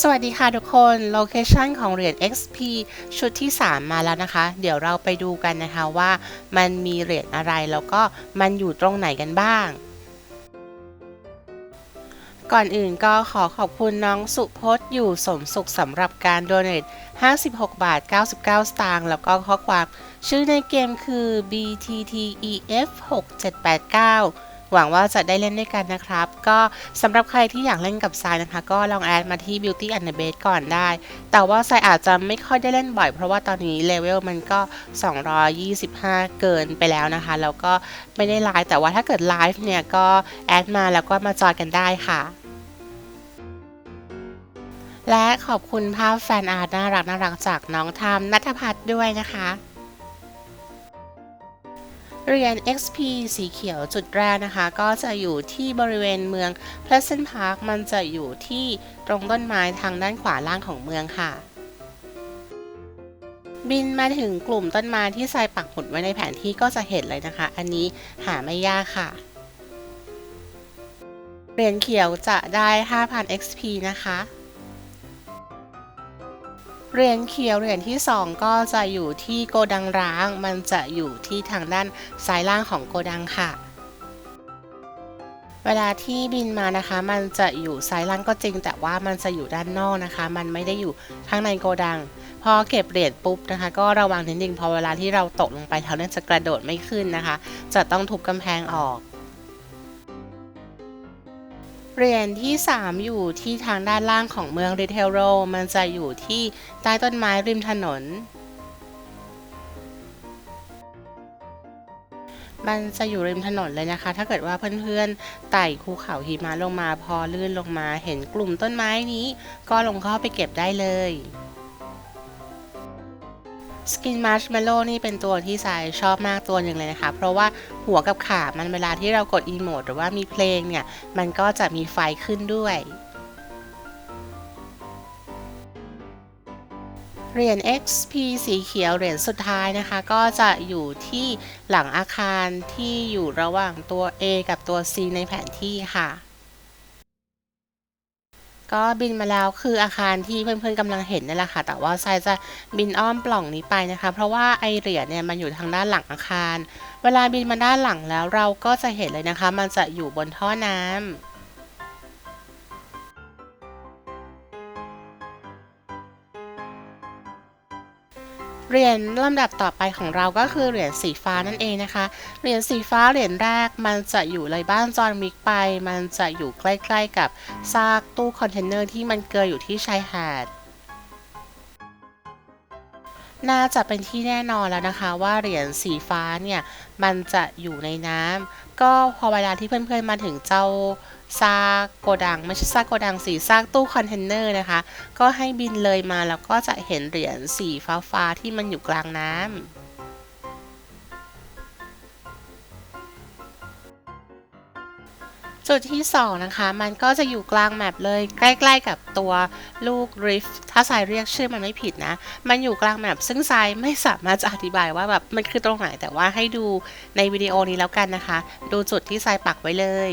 สวัสดีค่ะทุกคน โลเคชันของเหรียญ XP ชุดที่ 3 มาแล้วนะคะ เดี๋ยวเราไปดูกันนะคะว่ามันมีเหรียญอะไรแล้วก็มันอยู่ตรงไหนกันบ้าง ก่อนอื่นก็ขอขอบคุณน้องสุพจน์อยู่สมสุขสำหรับการโดเนท56 บาท 99 สตางค์ แล้วก็ข้อความ ชื่อในเกมคือ BTTEF 6789 หวังว่าจะได้เล่นด้วยกันนะครับ ก็สำหรับใครที่อยากเล่นกับทรายนะคะ ก็ลองแอดมาที่ Beauty and the Beast ก่อนได้ แต่ว่าทรายอาจจะไม่ค่อยได้เล่นบ่อย เพราะว่าตอนนี้เลเวลมันก็ 225 เกินไปแล้วนะคะ แล้วก็ไม่ได้ไลฟ์แต่ว่าถ้าเกิดไลฟ์เนี่ยก็แอดมาแล้วก็มาจอยกันได้ค่ะและขอบคุณภาพแฟนอาร์ตน่ารักน่ารักจากน้องทามนัทพัฒน์ด้วยนะคะ เหรียญ XP สีเขียวจุดแรกนะคะ ก็จะอยู่ที่บริเวณเมือง Pleasant Park มันจะอยู่ที่ตรงต้นไม้ทางด้านขวาล่างของเมืองค่ะ บินมาถึงกลุ่มต้นไม้ที่ทรายปักหมุดไว้ในแผนที่ก็จะเห็นเลยนะคะ อันนี้หาไม่ยากค่ะเหรียญเขียวจะได้ 5,000 XP นะคะ เหรียญเขียวเหรียญที่ 2 ก็จะอยู่ที่โกดังร้าง มันจะอยู่ที่ทางด้านซ้ายล่างของโกดังค่ะ เวลาที่บินมานะคะ มันจะอยู่ซ้ายล่างก็จริง แต่ว่ามันจะอยู่ด้านนอกนะคะ มันไม่ได้อยู่ข้างในโกดัง พอเก็บเหรียญปุ๊บนะคะ ก็ระวังนิดนึงพอเวลาที่เราตกลงไปเท่านั้นจะกระโดดไม่ขึ้นนะคะ จะต้องทุบกำแพงออก เหรียญที่ 3 อยู่ที่ทางด้านล่างของเมืองริเทโร มันจะอยู่ที่ใต้ต้นไม้ริมถนน มันจะอยู่ริมถนนเลยนะคะ ถ้าเกิดว่าเพื่อนๆไต่ภูเขาหิมะลงมาพอลื่นลงมาเห็นกลุ่มต้นไม้นี้ ก็ลงเข้าไปเก็บได้เลย สกินมาร์ชเมลโล่นี่เป็นตัวที่สายชอบมากตัวหนึ่งเลยนะคะ เพราะว่าหัวกับขา มันเวลาที่เรากดอีโมดหรือว่ามีเพลงเนี่ย มันก็จะมีไฟขึ้นด้วยเหรียญ XP สีเขียวเหรียญสุดท้ายนะคะ ก็จะอยู่ที่หลังอาคารที่อยู่ระหว่างตัว A กับตัว C ในแผนที่ค่ะ ก็บินมาแล้วคืออาคารที่เพื่อนๆกำลังเห็นนี่แหละค่ะ แต่ว่าทรายจะบินอ้อมปล่องนี้ไปนะคะ เพราะว่าไอเหรียญเนี่ยมันอยู่ทางด้านหลังอาคาร เวลาบินมาด้านหลังแล้วเราก็จะเห็นเลยนะคะ มันจะอยู่บนท่อน้ำ เหรียญลำดับต่อไปของเราก็คือเหรียญสีฟ้านั่นเองนะคะ เหรียญสีฟ้าเหรียญแรกมันจะอยู่เลยบ้านจอห์นวิกไป มันจะอยู่ใกล้ๆกับซากตู้คอนเทนเนอร์ที่มันเกยอยู่ที่ชายหาด น่าจะเป็นที่แน่นอนแล้วนะคะว่าเหรียญสีฟ้าเนี่ยมันจะอยู่ในน้ำก็พอเวลาที่เพื่อนๆมาถึงเจ้า ซากโกดัง ไม่ใช่ซากโกดังสีซากตู้คอนเทนเนอร์นะคะ ก็ให้บินเลยมาแล้วก็จะเห็นเหรียญสีฟ้าๆที่มันอยู่กลางน้ำจุดที่ 2 นะคะ มันก็จะอยู่กลางแมปเลย ใกล้ๆกับตัวลูกริฟถ้าสายเรียกชื่อมันไม่ผิดนะ มันอยู่กลางแมปซึ่งสายไม่สามารถจะอธิบายว่าแบบมันคือตรงไหนแต่ว่าให้ดูในวิดีโอนี้แล้วกันนะคะ ดูจุดที่สายปักไว้เลย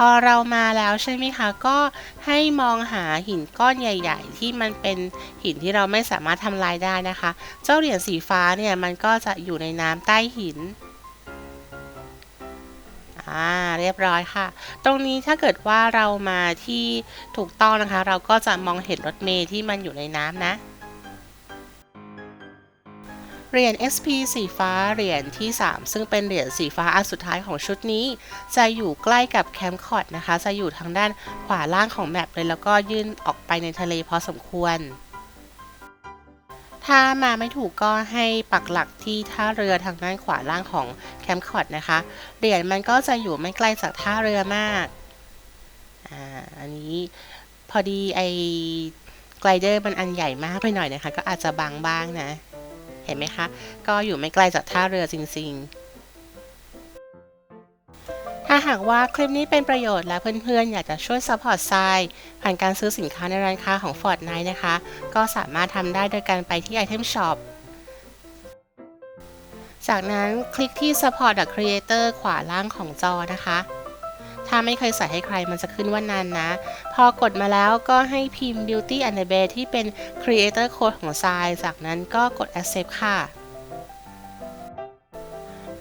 พอเรามาแล้วใช่ไหมคะ ก็ให้มองหาหินก้อนใหญ่ ๆ ที่มันเป็นหินที่เราไม่สามารถทำลายได้นะคะ เจ้าเหรียญสีฟ้าเนี่ยมันก็จะอยู่ในน้ำใต้หินอ่าเรียบร้อยค่ะ ตรงนี้ถ้าเกิดว่าเรามาที่ถูกต้องนะคะ เราก็จะมองเห็นรถเมล์ที่มันอยู่ในน้ำนะ เหรียญ XP สีฟ้าเหรียญที่ 3 ซึ่งเป็นเหรียญสีฟ้าอันสุดท้ายของชุดนี้ จะอยู่ใกล้กับแคมป์คอร์ดนะคะ จะอยู่ทางด้านขวาล่างของแมปเลยแล้วก็ยื่นออกไปในทะเลพอสมควร ถ้ามาไม่ถูกก็ให้ปักหลักที่ท่าเรือทางด้านขวาล่างของแคมป์คอร์ดนะคะ เหรียญมันก็จะอยู่ไม่ไกล้จากท่าเรือมากอ่าอันนี้พอดีไอไกลเดอร์มันอันใหญ่มากไปหน่อยนะคะ ก็อาจจะบังบ้างนะ เห็นไหมคะ ก็อยู่ไม่ไกลจากท่าเรือจริง ๆ ถ้าหากว่าคลิปนี้เป็นประโยชน์และเพื่อนๆ อยากจะช่วยซัพพอร์ตทรายผ่านการซื้อสินค้าในร้านค้าของ Fortnite นะคะ ก็สามารถทำได้โดยการไปที่ Item Shop จากนั้นคลิกที่ Support the Creator ขวาล่างของจอนะคะ ถ้าไม่เคยใส่ให้ใครมันจะขึ้นว่านานนะ พอกดมาแล้วก็ให้พิมพ์ Beauty and the Beast ที่เป็น Creator Code ของทราย จากนั้นก็กด Accept ค่ะ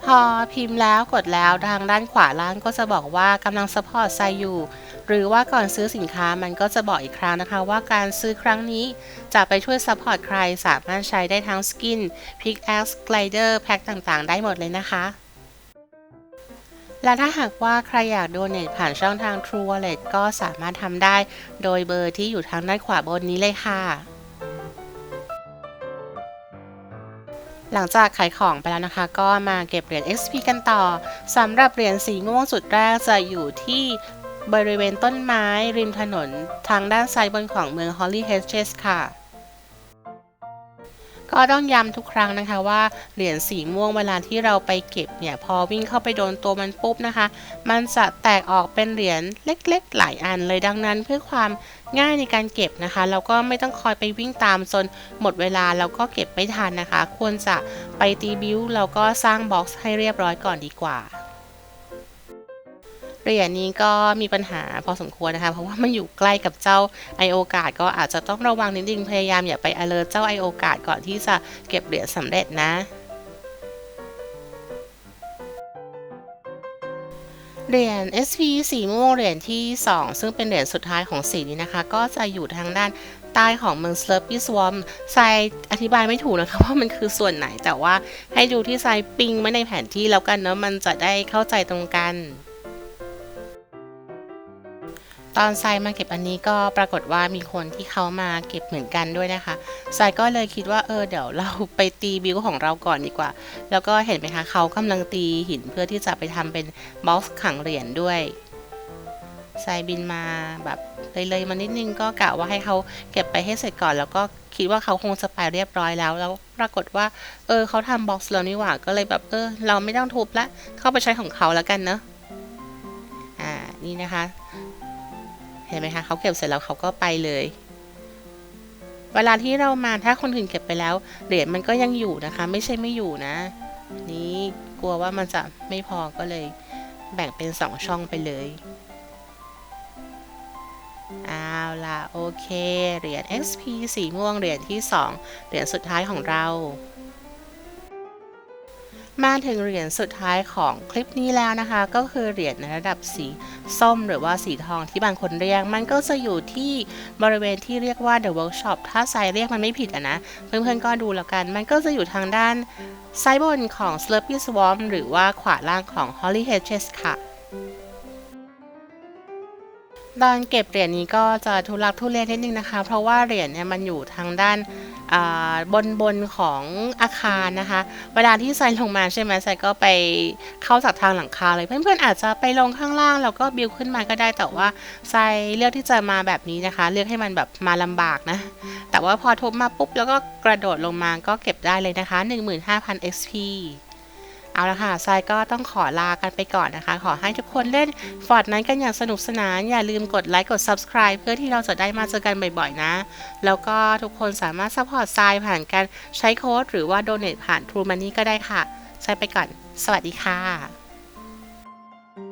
พอพิมพ์แล้วกดแล้วทางด้านขวาล่างก็จะบอกว่ากำลัง support ไซอยู่ หรือว่าก่อนซื้อสินค้ามันก็จะบอกอีกครั้งนะคะว่าการซื้อครั้งนี้จะไปช่วย support ใครสามารถใช้ได้ทั้ง skin pickaxe glider แพ็คต่างๆ ได้หมดเลยนะคะ และถ้าหากว่าใครอยากโดเนทผ่านช่องทาง True Wallet ก็สามารถทำได้ โดยเบอร์ที่อยู่ทางด้านขวาบนนี้เลยค่ะ หลังจากขายของไปแล้วนะคะ ก็มาเก็บเหรียญ XP กันต่อสำหรับเหรียญสีม่วงสุดแรกจะอยู่ที่บริเวณต้นไม้ริมถนนทางด้านซ้ายบนของเมือง Holly Hedges ค่ะ ก็ต้องย้ำทุกครั้งนะคะว่าเหรียญสีม่วงเวลาที่เราไปเก็บเนี่ยพอวิ่งเข้าไปโดนตัวมันปุ๊บนะคะ มันจะแตกออกเป็นเหรียญเล็กๆ หลายอันเลยดังนั้นเพื่อความง่ายในการเก็บนะคะเราก็ไม่ต้องคอยไปวิ่งตามจนหมดเวลาแล้วก็เก็บไม่ทันนะคะ ควรจะไปตีบิวแล้วก็สร้างบ็อกซ์ให้เรียบร้อยก่อนดีกว่า เหรียญนี้ก็มีปัญหาพอสมควรนะคะ เพราะว่ามันอยู่ใกล้กับเจ้าไอโอกาสก็อาจจะต้องระวังนิดนึงพยายามอย่าไป alert เจ้าไอโอกาสก่อนที่จะเก็บเหรียญสำเร็จนะเหรียญ SP สีม่วงเหรียญที่ 2 ซึ่งเป็นเหรียญสุดท้ายของสีนี้นะคะ ก็จะอยู่ทางด้านใต้ของเมือง Slurpy Swamp ทรายอธิบายไม่ถูกนะคะว่ามันคือส่วนไหนแต่ว่าให้ดูที่ทรายปิงไว้ในแผนที่แล้วกันเนาะมันจะได้เข้าใจตรงกัน ตอนทรายมาเก็บอันนี้ก็ปรากฏว่ามีคนที่เขามาเก็บเหมือนกันด้วยนะคะทรายก็เลยคิดว่าเออเดี๋ยวเราไปตีบิวของเราก่อนดีกว่า แล้วก็เห็นไหมคะเขากำลังตีหินเพื่อที่จะไปทำเป็นบ็อกซ์ขังเหรียญด้วยทรายบินมาแบบเลยๆมานิดนึงก็กะว่าให้เขาเก็บไปให้เสร็จก่อน แล้วก็คิดว่าเขาคงจะไปเรียบร้อยแล้ว แล้วปรากฏว่า เออเขาทำบ็อกซ์แล้วนี่หว่าก็เลยแบบเออ เราไม่ต้องทุบละเข้าไปใช้ของเขาแล้วกันเนอะอ่านี่นะคะ เห็นไหมคะเขาเก็บเสร็จแล้วเขาก็ไปเลย เวลาที่เรามาถ้าคนอื่นเก็บไปแล้วเหรียญมันก็ยังอยู่นะคะ ไม่ใช่ไม่อยู่นะ นี่กลัวว่ามันจะไม่พอก็เลย แบ่งเป็นสองช่องไปเลยเอาล่ะ โอเค เหรียญ XP สีม่วงเหรียญที่ 2 เหรียญสุดท้ายของเรา มาถึงเหรียญสุดท้ายของคลิปนี้แล้วนะคะ ก็คือเหรียญในระดับสีส้มหรือว่าสีทองที่บางคนเรียก มันก็จะอยู่ที่บริเวณที่เรียกว่า The Workshop ถ้าไซเรียกมันไม่ผิดอะนะ เพื่อนๆก็ดูแล้วกัน มันก็จะอยู่ทางด้านซ้ายบนของ Slurpy Swamp หรือว่าขวาล่างของ Holly Hedges ค่ะตอนเก็บเหรียญนี้ก็จะทุลักทุเลนิดนึงนะคะ เพราะว่าเหรียญเนี่ยมันอยู่ทางด้าน บนบนของอาคารนะคะ เวลาที่ไซลงมาใช่ไหมไซก็ไปเข้าจากทางหลังคาเลย เพื่อนๆอาจจะไปลงข้างล่างแล้วก็บิวขึ้นมาก็ได้แต่ว่าไซเลือกที่จะมาแบบนี้นะคะ เลือกให้มันแบบมาลำบากนะ แต่ว่าพอทุบมาปุ๊บแล้วก็กระโดดลงมาก็เก็บได้เลยนะคะ 15,000 XP เอาละค่ะทรายก็ต้องขอลากันไปก่อนนะคะ ขอให้ทุกคนเล่นฟอร์ดนั้นกันอย่างสนุกสนาน อย่าลืมกดไลค์กด Subscribe เพื่อที่เราจะได้มาเจอกันบ่อยๆนะ แล้วก็ทุกคนสามารถซัพพอร์ตทรายผ่านการใช้โค้ดหรือว่าโดเนทผ่าน True Money ก็ได้ค่ะทรายไปก่อน สวัสดีค่ะ